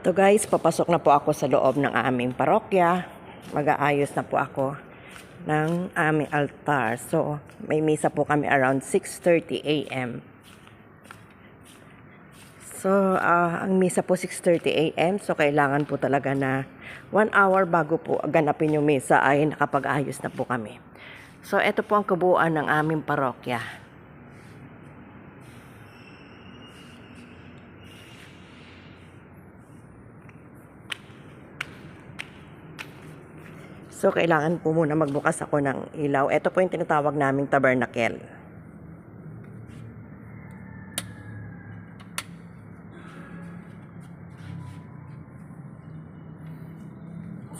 To guys, papasok na po ako sa loob ng aming parokya. Mag-aayos na po ako ng aming altar. So, may misa po kami around 6.30 a.m. So, ah, ang misa po 6.30 a.m. So, kailangan po talaga na one hour bago po ganapin yung misa ay nakapag-ayos na po kami. So, ito po ang kabuuan ng aming parokya. So, kailangan po muna magbukas ako ng ilaw. Ito po yung tinatawag naming tabernacle.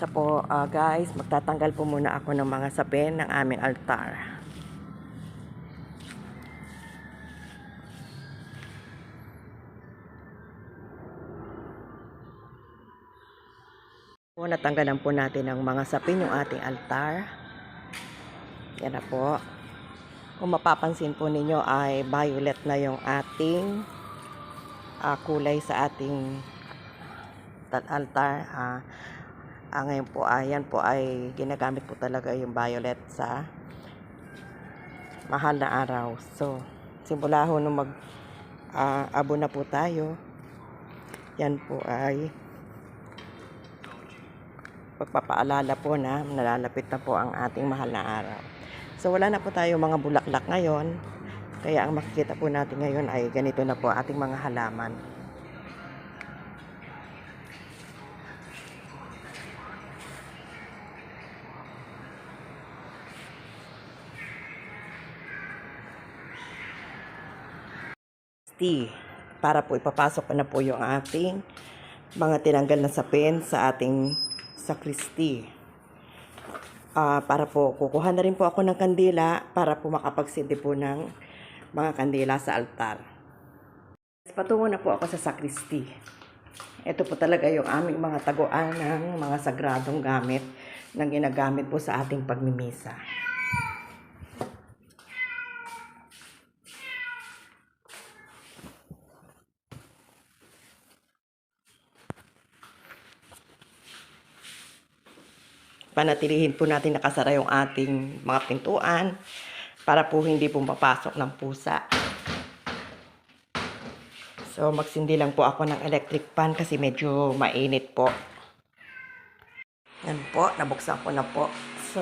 Sa po, ah, guys, magtatanggal po muna ako ng mga sapin ng aming altar. Po, natanggalan po natin ng mga sapin yung ating altar. Yan na po. Kung mapapansin po ninyo ay violet na yung ating ah, kulay sa ating altar. Ah, ah, ngayon po, ayan po ay ginagamit po talaga yung violet sa mahal na araw. So, simula ho nung mag ah, abo na po tayo, yan po ay pagpapaalala po na nalalapit na po ang ating mahal na araw. So wala na po tayo mga bulaklak ngayon. Kaya ang makikita po natin ngayon ay ganito na po ating mga halaman. Para po ipapasok na po yung ating mga tinanggal na sapin sa ating sakristi. Ah, para po, kukuha na rin po ako ng kandila para po makapagsindi po ng mga kandila sa altar. Patungo na po ako sa sakristi. Ito po talaga yung aming mga taguan ng mga sagradong gamit na ginagamit po sa ating pagmimisa. Panatilihin po natin nakasara yung ating mga pintuan para po hindi po mapasok ng pusa. So magsindi lang po ako ng electric fan kasi medyo mainit po. Yan po, nabuksan ko na po. So,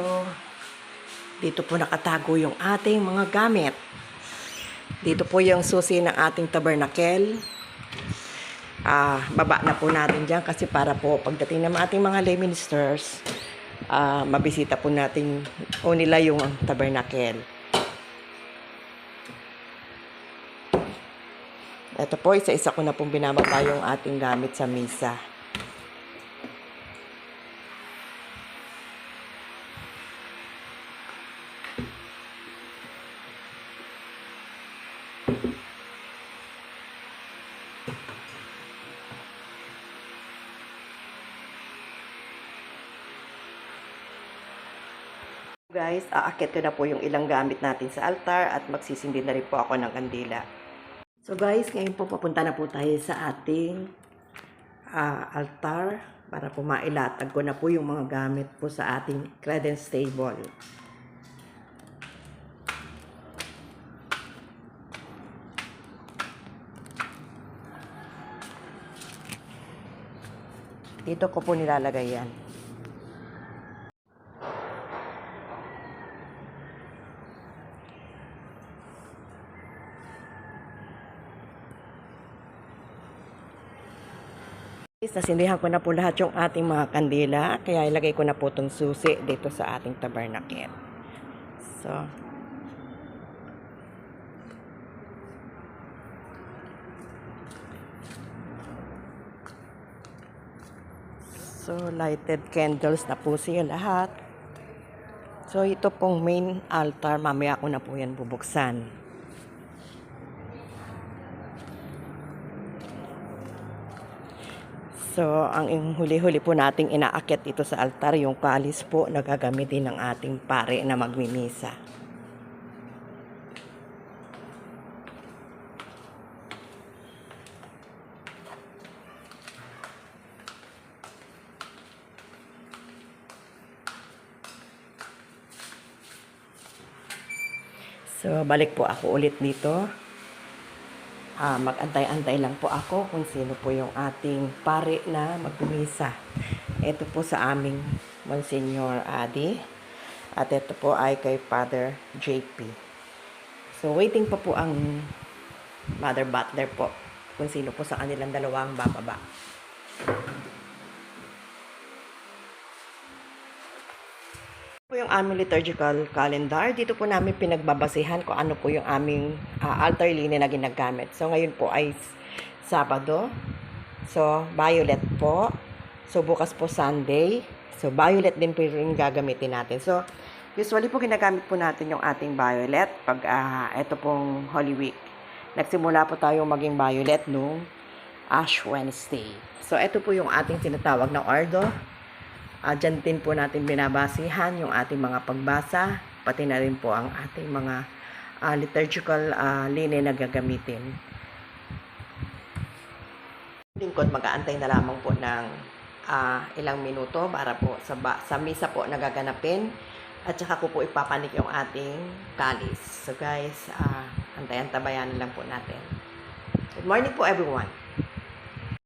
dito po nakatago yung ating mga gamit. Dito po yung susi ng ating tabernacle. Ah, baba na po natin dyan kasi para po pagdating ng ating mga lay ministers, ah, mabisita po natin o nila yung tabernacle. Ito po, isa-isa ko na pong binababa yung ating gamit sa misa. Guys, aakit ko na po yung ilang gamit natin sa altar at magsisindi na rin po ako ng kandila. So guys, ngayon po papunta na po tayo sa ating ah, altar para po mailatag ko na po yung mga gamit po sa ating credence table. Dito ko po nilalagay yan. Guys, Nasindihan ko na po lahat yung ating mga kandila. Kaya ilagay ko na po itong susi dito sa ating tabernacle. So, So, lighted candles na po siya lahat. So, ito pong main altar. Mamaya ko na po yan bubuksan. So, ang huli-huli po nating inaakyat ito sa altar, yung kalis po na gagamitin ng ating pare na magmimisa. So, balik po ako ulit dito. Ah, mag-antay-antay lang po ako kung sino po yung ating pare na magpumisa. Ito po sa aming Monsignor Adi. At ito po ay kay Father JP. So, waiting pa po ang Mother Butler po kung sino po sa kanilang dalawang bababa. Yung aming liturgical calendar. Dito po namin pinagbabasihan kung ano po yung aming ah, altar linya na ginagamit. So, ngayon po ay Sabado. So, violet po. So, bukas po Sunday. So, violet din po yung gagamitin natin. So, usually po ginagamit po natin yung ating violet pag ah, ito pong Holy Week. Nagsimula po tayo maging violet nung Ash Wednesday. So, ito po yung ating tinatawag na ordo. Uh, dyan din po natin binabasihan yung ating mga pagbasa, pati na rin po ang ating mga ah, liturgical uh, line na gagamitin. Lingkod, mag-aantay na lamang po ng ah, ilang minuto para po sa, ba- sa misa po nagaganapin at saka ko po ipapanik yung ating kalis. So guys, uh, antayan tabayan lang po natin. Good morning po everyone.